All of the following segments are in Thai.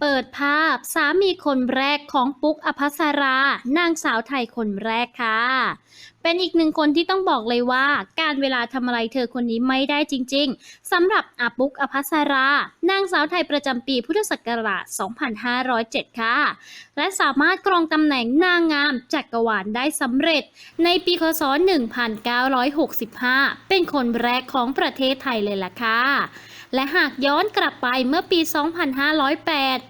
เปิดภาพสามีคนแรกของปุ๊กอภัสรา นางสาวไทยคนแรกค่ะ เป็นอีกหนึ่งคนที่ต้องบอกเลยว่า การเวลาทำอะไรเธอคนนี้ไม่ได้จริง ๆสำหรับอาปุ๊กอภัสรา นางสาวไทยประจำปีพุทธศักราช 2507 ค่ะ และสามารถครองตำแหน่งนางงามจักรวาลได้สำเร็จ ในปีคศ 1965 เป็นคนแรกของประเทศไทยเลยล่ะค่ะและหากย้อนกลับไปเมื่อปี 2508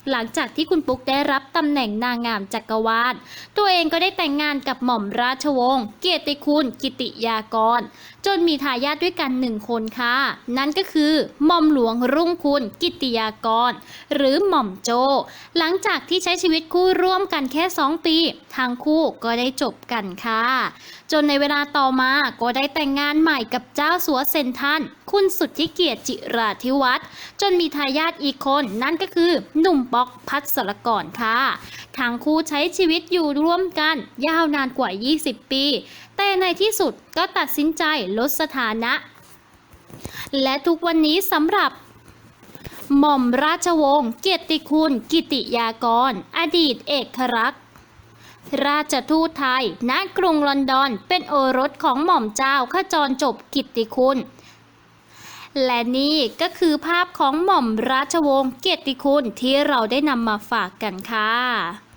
หลังจากที่คุณปุ๊กได้รับตำแหน่งนางงามจักรวาล ตัวเองก็ได้แต่งงานกับหม่อมราชวงศ์เกียรติคุณกิติยากร จนมีทายาทด้วยกันหนึ่งคนค่ะ นั่นก็คือหม่อมหลวงรุ่งคุณกิติยากร หรือหม่อมโจ หลังจากที่ใช้ชีวิตคู่ร่วมกันแค่ 2 ปี ทั้งคู่ก็ได้จบกันค่ะ จนในเวลาต่อมาก็ได้แต่งงานใหม่กับเจ้าสัวเซนทันคุณสุทธิเกียรติจิราธิวัฒน์จนมีทายาทอีกคนนั่นก็คือหนุ่มป๊อกพัสรกรค่ะ ทั้งคู่ใช้ชีวิตอยู่ร่วมกัน ยาวนานกว่า 20 ปี แต่ในที่สุดก็ตัดสินใจลดสถานะ และทุกวันนี้สำหรับหม่อมราชวงศ์เกียรติคุณ กิติยากร อดีตเอกรักษราชทูตไทยณกรุงลอนดอน เป็นโอรสของหม่อมเจ้าขจรจบกิตติคุณ และนี่ก็คือภาพของหม่อมราชวงศ์เกียรติคุณที่เราได้นำมาฝากกันค่ะ